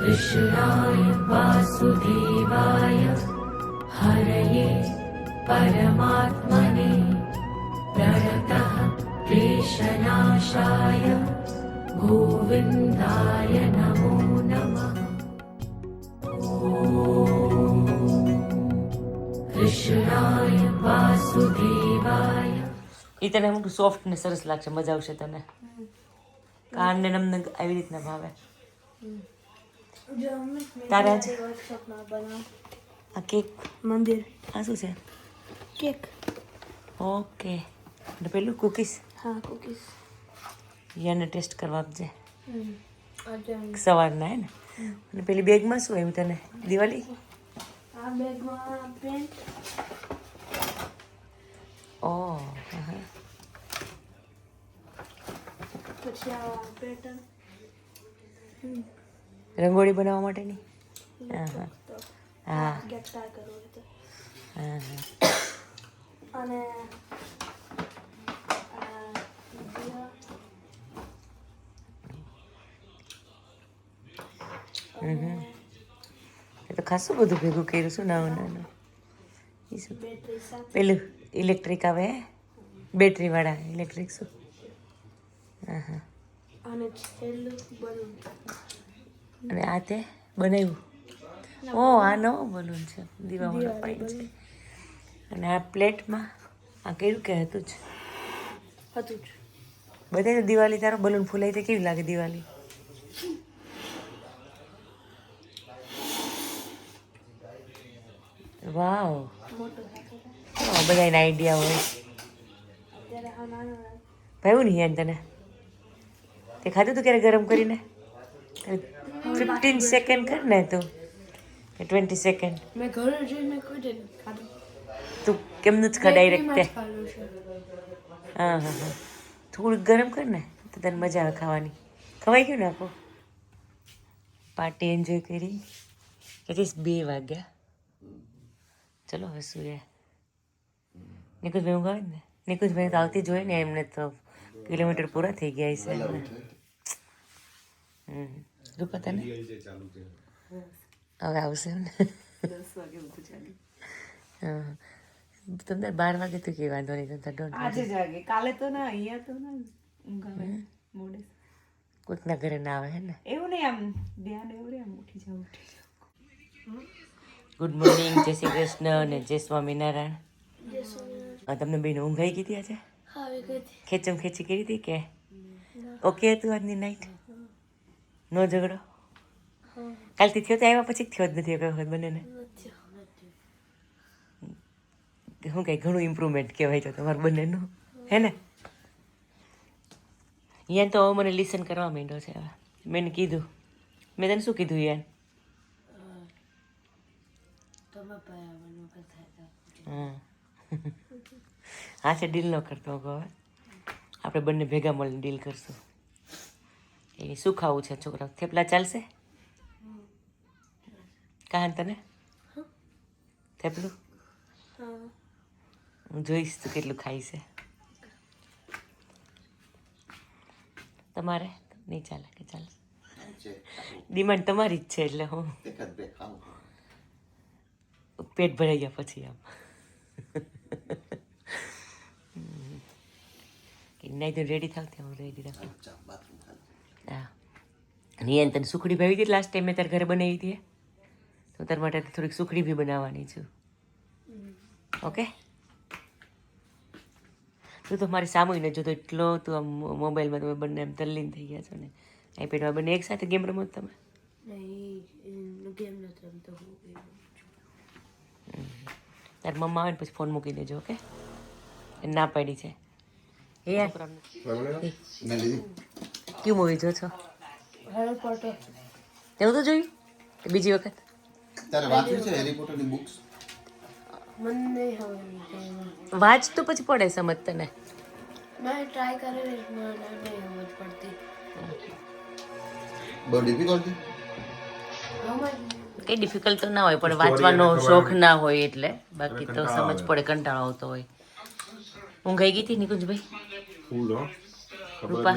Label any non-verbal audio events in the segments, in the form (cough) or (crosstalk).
कृष्णाय वासुदेवाय हरये परमात्मने प्रणतः क्लेशनाशाय गोविन्दाय नमो नमः कृष्णाय वासुदेवाय એ તને અમુક સોફ્ટ ને સરસ લાગશે મજા આવશે તને કાન ને નમને આવી રીતના ભાવે તારે બનાવ આ કેક મંદિર આ શું છે કેક ઓકે અને પેલું કુકીઝ હા કુકીઝ યાને ટેસ્ટ કરવા આપજે સવારના હે ને અને પેલી બેગમાં શું આવ્યું તને દિવાળી આ બેગમાં પેન્ટ ઓ હા. પછી આ પેટર્ન રંગોળી બનાવવા માટેની હા. હા હા હા અને એ તો ખાસું બધું ભેગું કર્યું શું નાનું નાનું. એ શું? પેલું ઇલેક્ટ્રિક આવે બેટરી વાળા ઇલેક્ટ્રિક શું? હા હા અને છેલ્લું બલૂન અને આ તે બનાવ્યું. ઓ આ નવો બલૂન છે. દીવાવાળો પાઇપ છે. અને આ પ્લેટમાં આ કર્યું કે હતું જ? હતું જ. બધાને દિવાળી તારો બલૂન ફૂલાય તો કેવી લાગે દિવાળી? વાવ. બધાને આઈડિયા હોય. ભાઈ હું નહીં તને? તે ખાધું તું ક્યારે ગરમ કરીને? ફિફ્ટીન સેકન્ડ કર ને તું કે ટ્વેન્ટી સેકન્ડ મેં ઘરે જઈને કોઈ ખાધું તું કેમનું જ ખા ડાયરેક્ટ તે હા હા હા થોડુંક ગરમ કર ને તો તને મજા આવે ખાવાની ખવાઈ ગયું ને આપો પાર્ટી એન્જોય કરી એટલીસ્ટ બે વાગ્યા ચલો હવે સુએ નિકુંજભાઈ ઊંઘ આવે ને નિકુંજભાઈ તો આવતી જોઈએ ને એમને તો કિલોમીટર પૂરા થઈ ગયા છે હમ રૂપા તને હવે આવશે ને હા તમને બાર વાગે તો કઈ વાંધો નહીં તમને ડોન્ટ આજે જાગે કાલે તો ના અહીંયા તો ના ઊંઘ આવે મોડે કોઈકના ઘરે ના આવે હે ને એવું નહીં આમ ધ્યાન એવું રે આમ ઉઠી જાવ ઉઠી જાવ ગુડ મોર્નિંગ જય શ્રી કૃષ્ણ અને જય સ્વામિનારાયણ તમને બેન ઊંઘ આવી ગઈ હતી આજે ખેંચમ ખેંચી કરી હતી કે ઓકે હતું આજની નાઈટ નો ઝઘડો? કાલથી થયો તો આવ્યા પછી થયો જ નથી કયો બંનેને? શું કઈ ઘણું ઇમ્પ્રુવમેન્ટ કહેવાય તો તમારું બંનેનું? હે ને? યાન તો હવે મને લિસન કરવા માંડ્યો છે હવે. મેં કીધું. મેં તને શું કીધું યાન (laughs) હા. છે ડીલ ન કરતો હવે. આપણે બંને ભેગા મળીને ડીલ કરશું. એ શું ખાવું છે છોકરા? થેપલા ચાલશે? કાહન તને? થેપલું? હું. જોઈશ તું કેટલું ખાઈ છે. તમારે? નહીં ચાલે કે ચાલે? ડિમાન્ડ તમારી જ છે એટલે હું. પેટ ભરાઈ ગયા પછી આમ. કે નહીં તો રેડી થાવ ત્યાં હું રેડી રાખું. નિયન તને સુખડી ભાવી હતી લાસ્ટ ટાઈમ મેં તારા ઘરે બનાવી હતી તો તારા માટે થોડીક સુખડી બી બનાવવાની છું. ઓકે તું તો મારી સામું ને જો તો એટલો તું આમ મોબાઈલમાં તમે બંને એમ તલ્લીન થઈ ગયા છો ને. આઈપેડમાં બંને એક સાથે ગેમ રમો તમે? તાર મમ્મા આવે ને પછી ફોન મૂકી દેજો ઓકે એ ના પાડી છે. એ કયું મૂવી જો છો હેરી પોટર તેવું તો જોયું? કે બીજી વખત? તારે વાંચ્યું છે હેરી પોટરની બુક્સ મને હવે વાંચ તો પછી પડે સમજ તને. મેં ટ્રાય કરેલી મને નહીં સમજ પડતી. બહુ ડિફિકલ્ટ કઈ ડિફિકલ્ટ તો ના હોય પણ વાંચવાનો શોખ ના હોય એટલે. બાકી તો સમજ પડે કંટાળો આવતો હોય. હું આવી ગઈ હતી નિકુંજભાઈ? ફૂલ હો. ખબર રૂપા?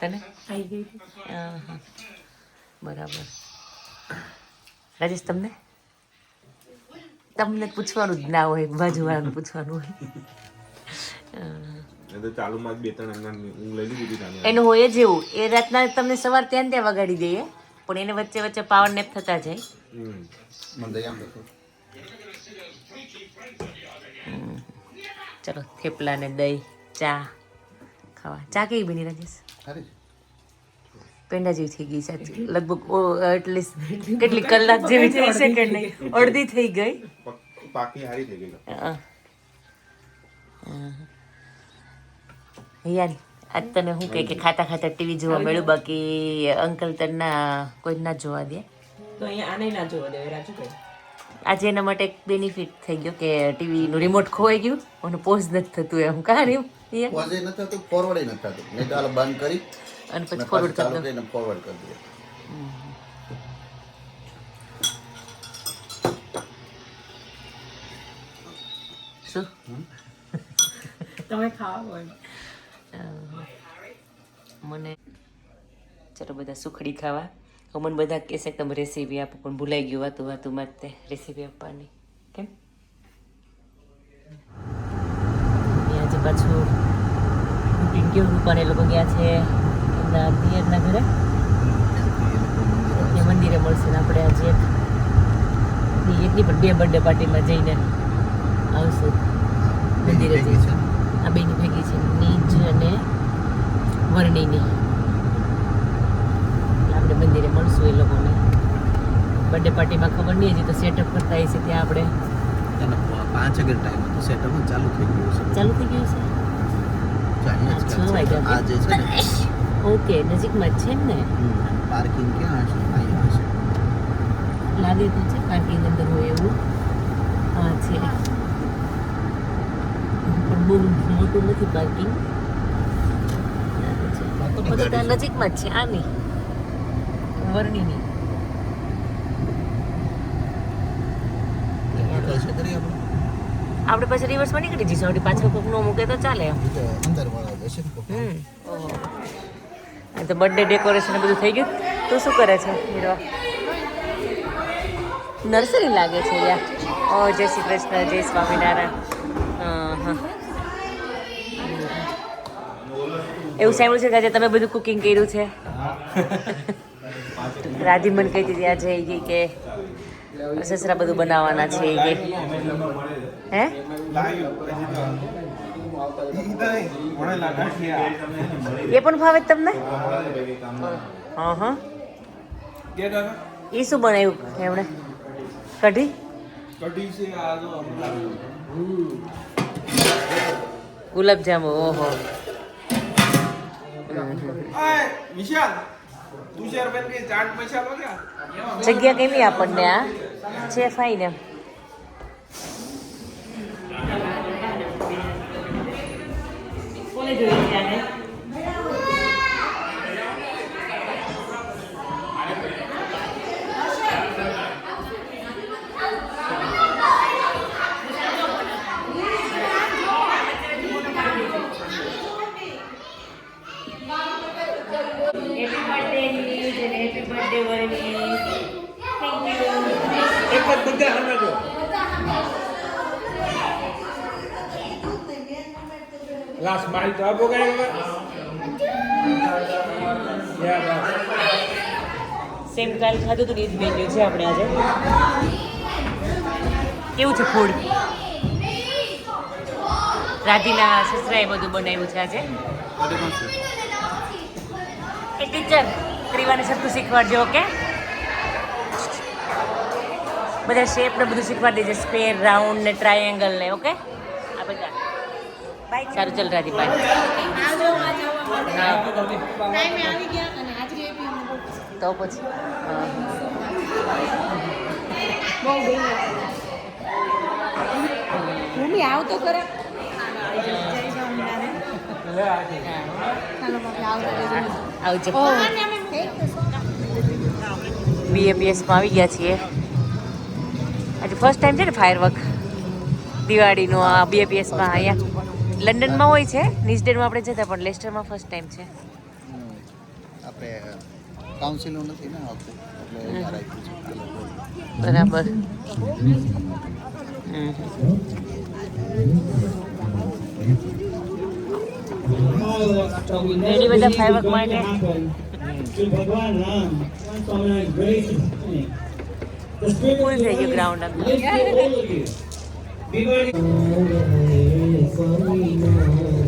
તને? આવી ગઈ બરાબર. રાજેશ તમને? તમને પૂછવાનું જ ના હોય બાજુવાળાને પૂછવાનું હોય. એ તો ચાલુમાં જ બે ત્રણ એમના ઊંઘ લઈ લીધી હતી નાની એનું હોય જ એવું. એ રાતના તમને સવાર ત્યાં ને ત્યાં વગાડી દઈએ પણ એને વચ્ચે વચ્ચે પાવર નેપ થતા જાય. ચલો થેપલા ને દહીં ચા. ખાવા. ચા કેવી બની રાજેશ પેંડા જેવી થઈ ગઈ સાચી લગભગ એટલીસ્ટ કેટલી કલાક જેવી થઈ સેકન્ડ નહીં. અડધી થઈ ગઈ. પક- પાકી હારી થઈ ગઈ. યાર આજ તને શું કહે કે ખાતા ખાતા ટીવી જોવા મળ્યું? બાકી અંકલ તને કોઈ ના જોવા દે. તો અહીંયા આને ના જોવા દે રાજુ ભાઈ આજે એના માટે એક બેનિફિટ થઈ ગયો કે ટીવીનું રિમોટ ખોવાઈ ગયું. અને પોઝ નથી થતું એમ. કા રહ્યું? પોઝે નથી થતું ફોરવર્ડ નથી થતું નહીં તો હાલો બંધ કરી અને પછી ફોરવર્ડ ચાલુ કરીને ફોરવર્ડ કરી દે તમે ખાવા મને ચલો બધા સુખડી ખાવા. હવે મને બધા કહેશે કે તમે રેસીપી આપો પણ ભૂલાઈ ગયું વાતું વાતુંમાં જ તે રેસીપી આપવાની. કેમ? પાછું પિંકી ઉપર એ લોકો ગયા છે એમના દિયરના ઘરે. એ મંદિરે મળશે ને આપણે આજે એક એકની પણ બે બર્થડે પાર્ટીમાં જઈને આવશું મંદિરે જઈશું આ બેની ભેગી છે નીજ અને વરણીની. આપણે મંદિરે મળશું એ લોકોને. બર્થડે પાર્ટીમાં ખબર નહીં હજી તો સેટઅપ કરતા હશે ત્યાં આપણે. પાંચ વાગે ટાઈમ હતો સેટઅપ ચાલુ થઈ ગયું છે. ચાલુ થઈ ગયું છે? છ. વાગ્યા. આ જે છે ને ઓકે નજીકમાં જ છે ને પાર્કિંગ ક્યાં હશે? અહીંયા હશે. લાગે તો છે પાર્કિંગ અંદર હોય એવું. હા છે. પણ બહુ મોટું નથી પાર્કિંગ નજીકમાં જ છે આની. વર્ણીની છે કરી આપણે આપણે પછી રિવર્સમાં નીકળી જઈશું. આપણી પાછળ કોક નો મૂકે તો ચાલે. એમ અંદર વાળા બેસે ને હમ. આ તો બર્થડે ડેકોરેશન બધું થઈ ગયું. તો શું કરે છે હીરો? નર્સરી લાગે છે યા ઓ જય શ્રી કૃષ્ણ જય સ્વામિનારાયણ. હા હા. એવું સાંભળ્યું છે કે આજે તમે બધું કુકિંગ કર્યું છે? (laughs) રાધી મને કહી હતી આજે ગઈ કે સસરા બધું બનાવવાના છે એ હે? એ પણ ભાવે તમને? હા હા એ શું બનાવ્યું એમણે? કઢી? ગુલાબજાંબુ, ઓહો. વિશાલ. જગ્યા કેવી આપણને આ? છે ફાઈન એમ. કોને જોયું લાસ્ટ મારી તો આપો કઈ સેમ કાલ ખાધું હતું જ મેન્યુ છે આપણે આજે. કેવું છે ફૂડ રાધીના સસરાએ બધું બનાવ્યું છે આજે. એ ટીચર ક્રીવાને સરખું શીખવાડજો ઓકે બધા શેપ ને બધું શીખવાડી દેજે સ્ક્વેર રાઉન્ડ ને ટ્રાયેંગલ ને ઓકે આ બધા. સારું ચાલ રાધી બાય. તો પછી ભૂમિ આવતો કરે આવજો. બીએપીએસમાં આવી ગયા છીએ. આજે ફર્સ્ટ ટાઈમ છે ને ફાયર વર્ક દિવાળીનું આ બીએપીએસમાં અહીંયા. લંડનમાં હોય છે? નિઝડેનમાં આપણે જતા પણ લેસ્ટરમાં ફર્સ્ટ ટાઈમ છે. આપણે કાઉન્સિલનું નથી ને આવતું એટલે બરાબર. રેડી બધા ફાઈવક માટે? ભગવાન રામ. ફૂલ થઈ ગયું ગ્રાઉન્ડ આખું Swami Nam.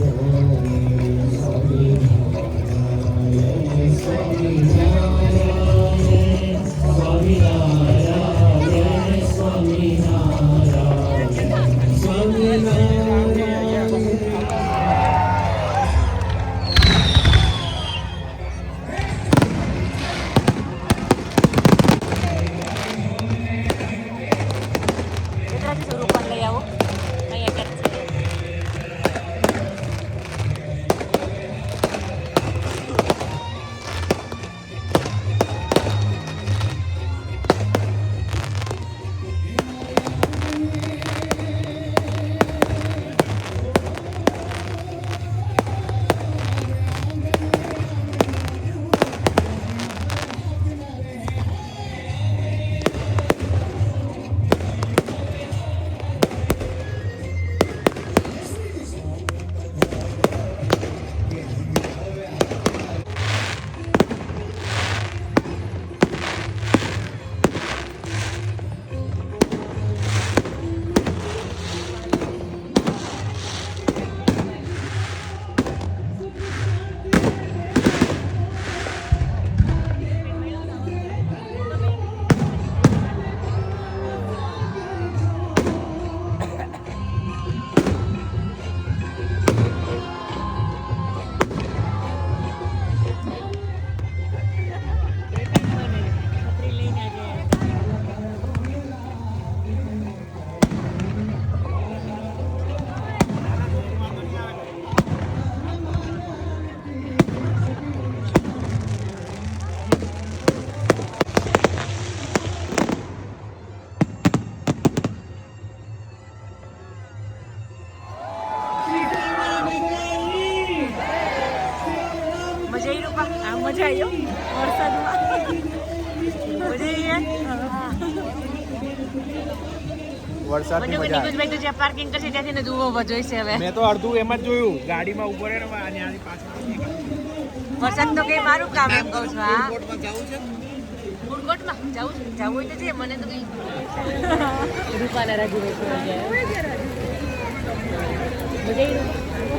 વરસાદની મજા નિકુંજભાઈ તો જે પાર્કિંગ કરશે ત્યાંથી ને ઊભો જોઈશે હવે. મેં તો અડધું એમ જ જોયું. ગાડીમાં ઊભો રહેને અને આની પાછળ વરસાદ તો કઈ મારું કામ એમ કહું છું હા. કોર્ટમાં જવું છે? ફૂડકોર્ટમાં જવું છે? જવું હોય તો છે મને તો કઈ રૂપાના રાજુભાઈ મજા આવી?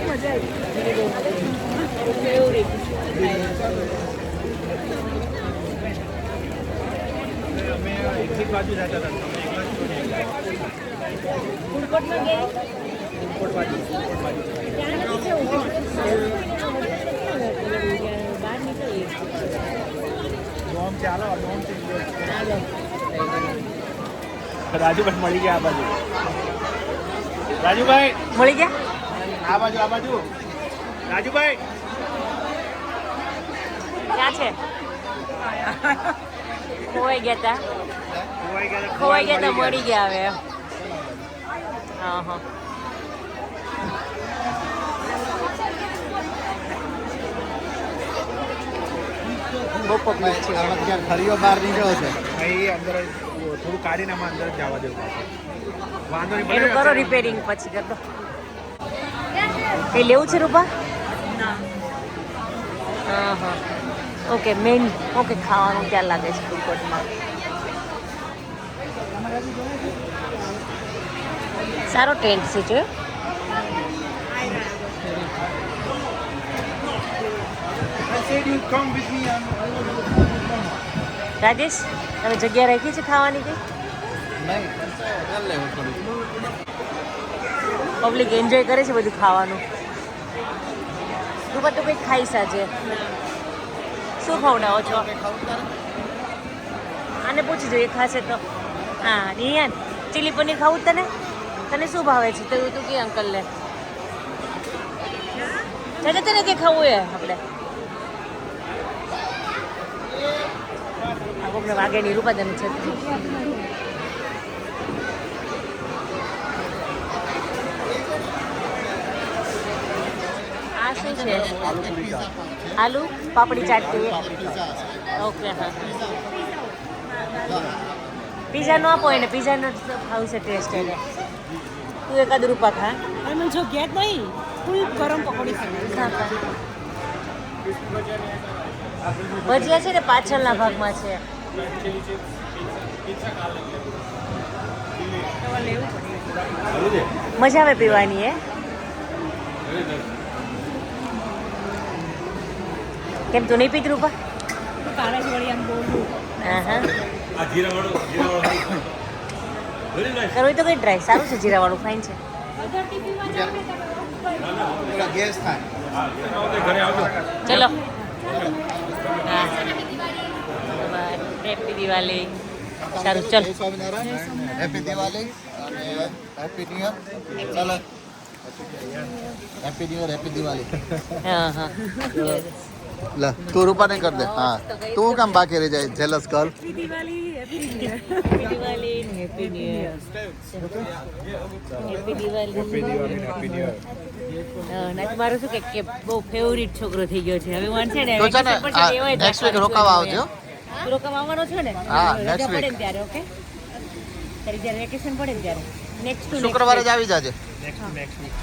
મજા આવી. કેવું રહી અમે એક બાજુ રહેતા હતા. રાજુભાઈ મળી ગયા આ બાજુ. રાજુભાઈ મળી ગયા? આ બાજુ આ બાજુ. રાજુભાઈ. ક્યાં છે? ખોવાઈ ગયા તા. ખોવાઈ ગયા તો મળી ગયા હવે. હા હા બહુ પબ્લિક છે. આમાં ક્યાંક ફરીઓ બહાર નીકળ્યો છે. અહીં અંદર થોડું કાઢીને આમાં અંદર જવા દેવું વાંધો નહીં એનું કરો રિપેરિંગ પછી કર દો. કઈ લેવું છે રૂપા? હા હા ઓકે મેન ઓકે ખાવાનું ક્યાં લાગે છે ફૂડકોર્ટમાં સારો ટ્રેન્ડ છે જો. રાજેશ તમે જગ્યા રાખી છે ખાવાની થોડું પબ્લિક એન્જોય કરે છે બધું ખાવાનું. તું તું કંઈક ખાઈશ આજે. શું ખવડાવો છો? આને પૂછી જોઈએ ખાશે તો. હા, રિયાન, ચીલી પનીર ખાવું તને? તને શું ભાવે છે? તો, તું કે અંકલ લે તને તને કે ખાવું એ આપણે? આપણે વાગે નિરૂપાદન છે. આ શું છે? આલુ પાપડી ચાટ ઓકે, હા. પીઝા નો આપો એને. પીઝા નો આવશે ટેસ્ટ એને. તું એકાદ રૂપા ખા મને જો ગયા જ નહીં ફૂલ ગરમ પકોડી ખાઈ ભજીયા છે ને પાછળના ભાગમાં છે. મજા આવે પીવાની એ કેમ તું નહીં પીત રૂપા તારા જ વળી આમ બોલું હા હા. કરવું તો કઈ ડ્રાય સારું છે જીરાવાળું ફાઇન છે. થોડા ગેસ થાય. ચલો. હેપી દિવાળી સારું ચલ. સ્વામિનારાયણ. હેપી દિવાળી અને હેપી ન્યુ યર ચાલો. Happy new year happy Diwali હા હા. લે તું રૂપાને કર દે. હા. તું કામ બાકી રહી જાય જેલસ કર happy new happy Diwali happy Diwali કે બહુ ફેવરિટ છોકરો થઈ ગયો છે? હવે છે ને નેક્સ્ટ આવજો. રોકાવા છે ને? હા નેક્સ્ટ ત્યારે ઓકે? તારી જ્યારે વેકેશન પડે ત્યારે. નેક્સ્ટ શુક્રવારે આવી જાજે. Next next week